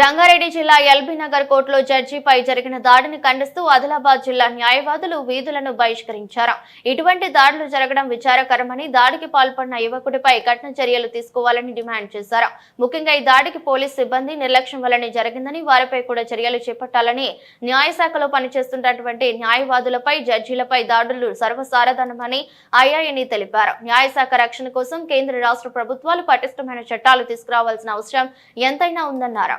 రంగారెడ్డి జిల్లా ఎల్బీ నగర్ కోర్టులో జడ్జిపై జరిగిన దాడిని ఖండిస్తూ ఆదిలాబాద్ జిల్లా న్యాయవాదులు వీధులను బహిష్కరించారు. ఇటువంటి దాడులు జరగడం విచారకరమని దాడికి పాల్పడిన యువకుడిపై కఠిన చర్యలు తీసుకోవాలని డిమాండ్ చేశారు. ముఖ్యంగా ఈ దాడికి పోలీస్ సిబ్బంది నిర్లక్ష్యం వల్లనే జరిగిందని వారిపై కూడా చర్యలు చేపట్టాలని న్యాయశాఖలో పనిచేస్తున్నటువంటి న్యాయవాదులపై జడ్జీలపై దాడులు సర్వసాధారణమని ఐఐఎని తెలిపారు. న్యాయశాఖ రక్షణ కోసం కేంద్ర రాష్ట్ర ప్రభుత్వాలు పటిష్టమైన చట్టాలు తీసుకురావాల్సిన అవసరం ఎంతైనా ఉందన్నారు.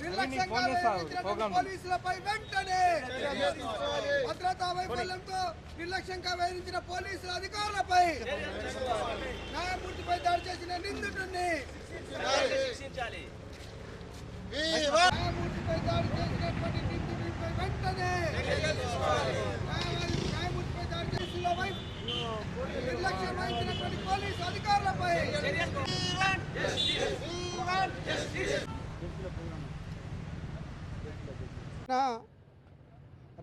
నిర్లక్ష్యంగా వ్యవహరించినటువంటి పోలీసులపై వెంటనే భద్రతా వైఫల్యంతో నిర్లక్ష్యంగా వ్యవహరించిన పోలీసుల అధికారులపై న్యాయమూర్తిపై దాడి చేసిన నిందితుడిని న్యాయమూర్తిపై దాడి చేసినటువంటి నిందితుడిపై వెంటనే న్యాయమూర్తిపై దాడి చేసిన నిర్లక్ష్యం వహించినటువంటి పోలీసు అధికారులపై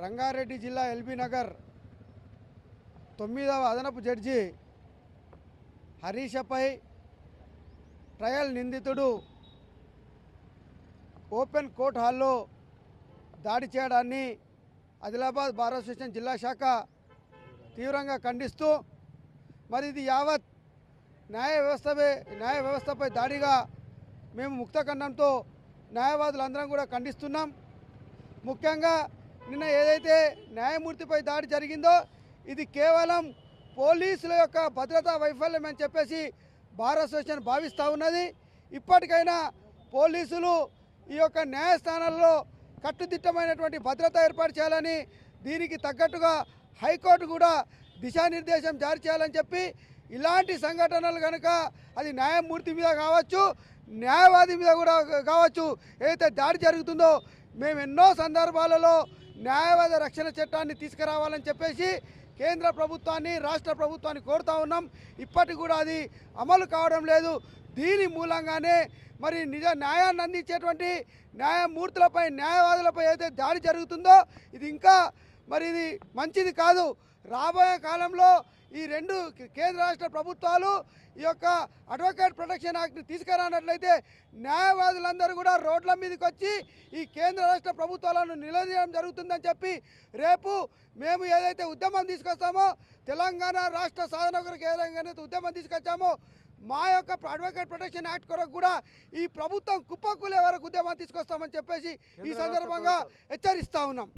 రంగారెడ్డి జిల్లా ఎల్బీ నగర్ తొమ్మిదవ అదనపు జడ్జి హరీషపై ట్రయల్ నిందితుడు ఓపెన్ కోర్ట్ హాల్లో దాడి చేయడాన్ని ఆదిలాబాద్ బార్ అసోసియేషన్ జిల్లా శాఖ తీవ్రంగా ఖండిస్తూ మరి ఇది యావత్ న్యాయ వ్యవస్థపై న్యాయ వ్యవస్థపై దాడిగా మేము ముక్తఖండంతో న్యాయవాదులందరం కూడా ఖండిస్తున్నాం. ముఖ్యంగా నిన్న ఏదైతే న్యాయమూర్తిపై దాడి జరిగిందో ఇది కేవలం పోలీసుల యొక్క భద్రతా వైఫల్యం అని చెప్పేసి బార్ అసోసియేషన్ భావిస్తూ ఉన్నది. ఇప్పటికైనా పోలీసులు ఈ యొక్క న్యాయస్థానాల్లో కట్టుదిట్టమైనటువంటి భద్రత ఏర్పాటు చేయాలని దీనికి తగ్గట్టుగా హైకోర్టు కూడా దిశానిర్దేశం జారీ చేయాలని చెప్పి ఇలాంటి సంఘటనలు కనుక అది న్యాయమూర్తి మీద కావచ్చు న్యాయవాది మీద కూడా కావచ్చు ఏదైతే దాడి జరుగుతుందో మేము ఎన్నో సందర్భాలలో న్యాయవాద రక్షణ చట్టాన్ని తీసుకురావాలని చెప్పేసి కేంద్ర ప్రభుత్వాన్ని రాష్ట్ర ప్రభుత్వాన్ని కోరుతా ఉన్నాం. ఇప్పటికి కూడా అది అమలు కావడం లేదు. దీని మూలంగానే మరి నిజ న్యాయాన్ని అందించేటువంటి న్యాయమూర్తులపై న్యాయవాదులపై అయితే దాడి జరుగుతుందో ఇది ఇంకా మరి ఇది మంచిది కాదు. రాబోయే కాలంలో ఈ రెండు కేంద్ర రాష్ట్ర ప్రభుత్వాలు ఈ యొక్క అడ్వకేట్ ప్రొటెక్షన్ యాక్ట్ తీసుకురానట్లయితే న్యాయవాదులందరూ కూడా రోడ్ల మీదకి వచ్చి ఈ కేంద్ర రాష్ట్ర ప్రభుత్వాలను నిలదీయడం జరుగుతుందని చెప్పి రేపు మేము ఏదైతే ఉద్యమం తీసుకొస్తామో తెలంగాణ రాష్ట్ర సాధన కొరకు ఏదైతే ఉద్యమం తీసుకొచ్చామో మా యొక్క అడ్వకేట్ ప్రొటెక్షన్ యాక్ట్ కొరకు కూడా ఈ ప్రభుత్వం కుప్పకూలే వరకు ఉద్యమం తీసుకొస్తామని చెప్పేసి ఈ సందర్భంగా హెచ్చరిస్తా ఉన్నాం.